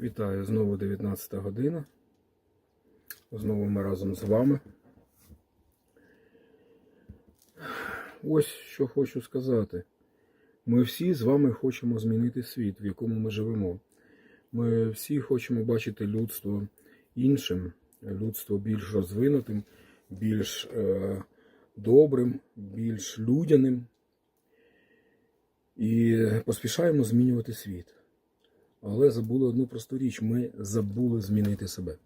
Вітаю знову 19 година. Знову ми разом з вами. Ось що хочу сказати. Ми всі з вами хочемо змінити світ, в якому ми живемо. Ми всі хочемо бачити людство іншим, людство більш розвинутим, більш е, добрим, більш людяним. І поспішаємо змінювати світ. Але забули одну просту річ: ми забули змінити себе.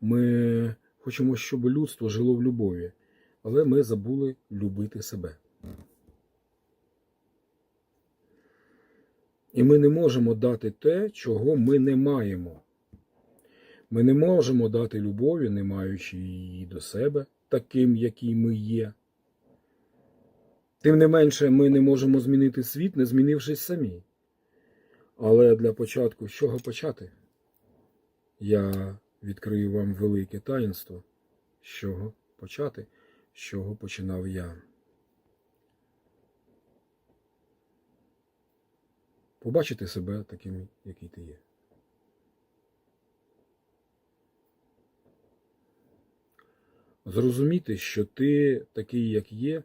Ми хочемо, щоб людство жило в любові, але ми забули любити себе. І ми не можемо дати те, чого ми не маємо. Ми не можемо дати любові, не маючи її до себе, таким, який ми є. Тим не менше, ми не можемо змінити світ, не змінившись самі. Але для початку, з чого почати? Я відкрию вам велике таїнство. З чого почати? З чого починав я? Побачити себе таким, який ти є. Зрозуміти, що ти такий, як є,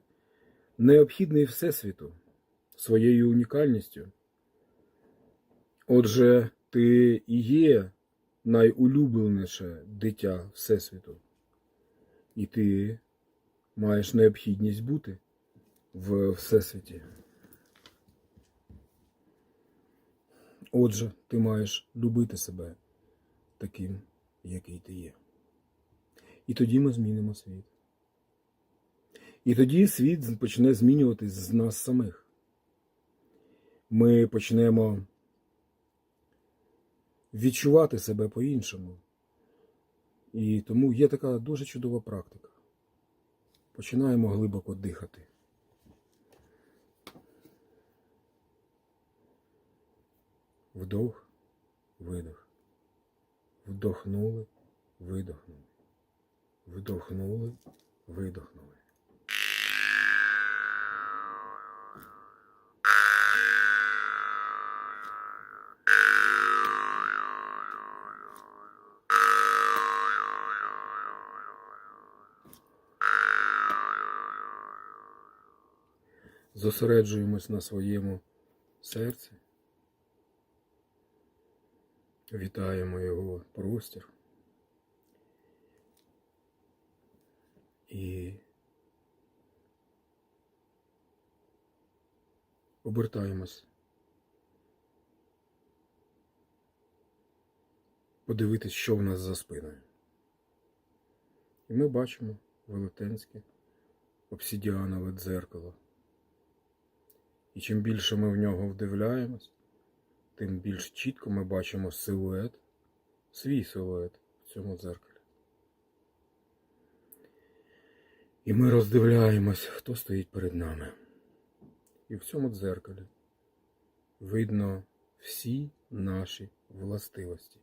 необхідний Всесвіту своєю унікальністю. Отже, ти і є найулюбленіше дитя Всесвіту. І ти маєш необхідність бути в Всесвіті. Отже, ти маєш любити себе таким, який ти є. І тоді ми змінимо світ. І тоді світ почне змінюватись з нас самих. Ми почнемо відчувати себе по-іншому. І тому є така дуже чудова практика. Починаємо глибоко дихати. Вдох, видох. Вдохнули, видохнули. Вдохнули, видохнули. Зосереджуємось на своєму серці. Вітаємо його простір. І обертаємось. Подивитись, що в нас за спиною. І ми бачимо велетенське обсідіанове дзеркало. І чим більше ми в нього вдивляємось, тим більш чітко ми бачимо силует, свій силует в цьому дзеркалі. І ми роздивляємось, хто стоїть перед нами. І в цьому дзеркалі видно всі наші властивості.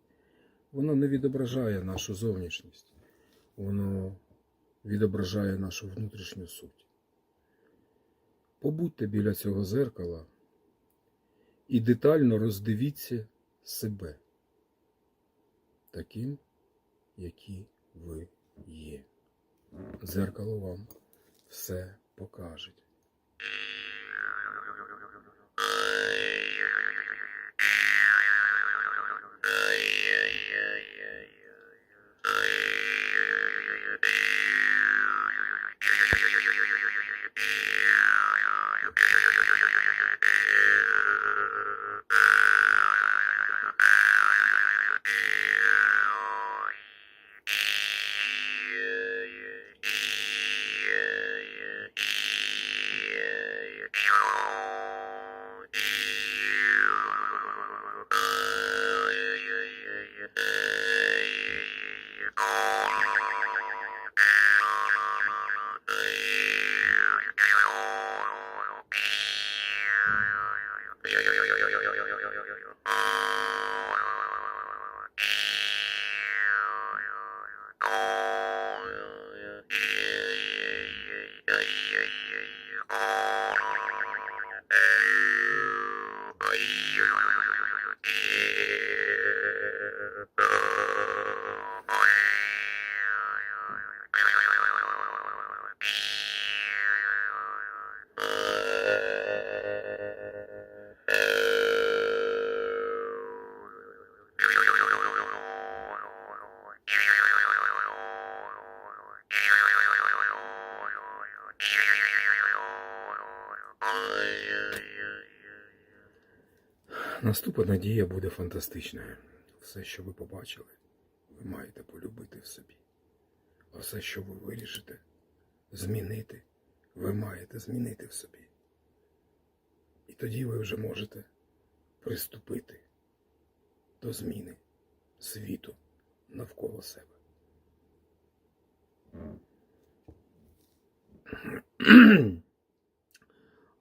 Воно не відображає нашу зовнішність, воно відображає нашу внутрішню суть. Побудьте біля цього зеркала і детально роздивіться себе таким, які ви є. Зеркало вам все покаже. Наступна надія буде фантастичною. Все, що ви побачили, ви маєте полюбити в собі. А все, що ви вирішите змінити, ви маєте змінити в собі. І тоді ви вже можете приступити до зміни світу навколо себе.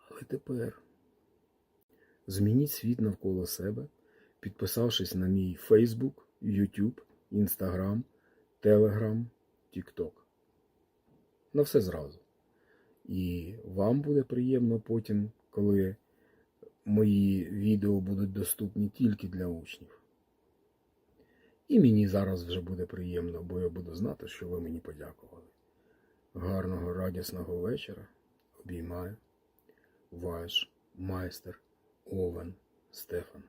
Але тепер змініть світ навколо себе, підписавшись на мій Facebook, YouTube, Instagram, Telegram, TikTok. На все зразу. І вам буде приємно потім, коли мої відео будуть доступні тільки для учнів. І мені зараз вже буде приємно, бо я буду знати, що ви мені подякували. Гарного радісного вечора. Обіймаю. Ваш майстер Овен Стефан.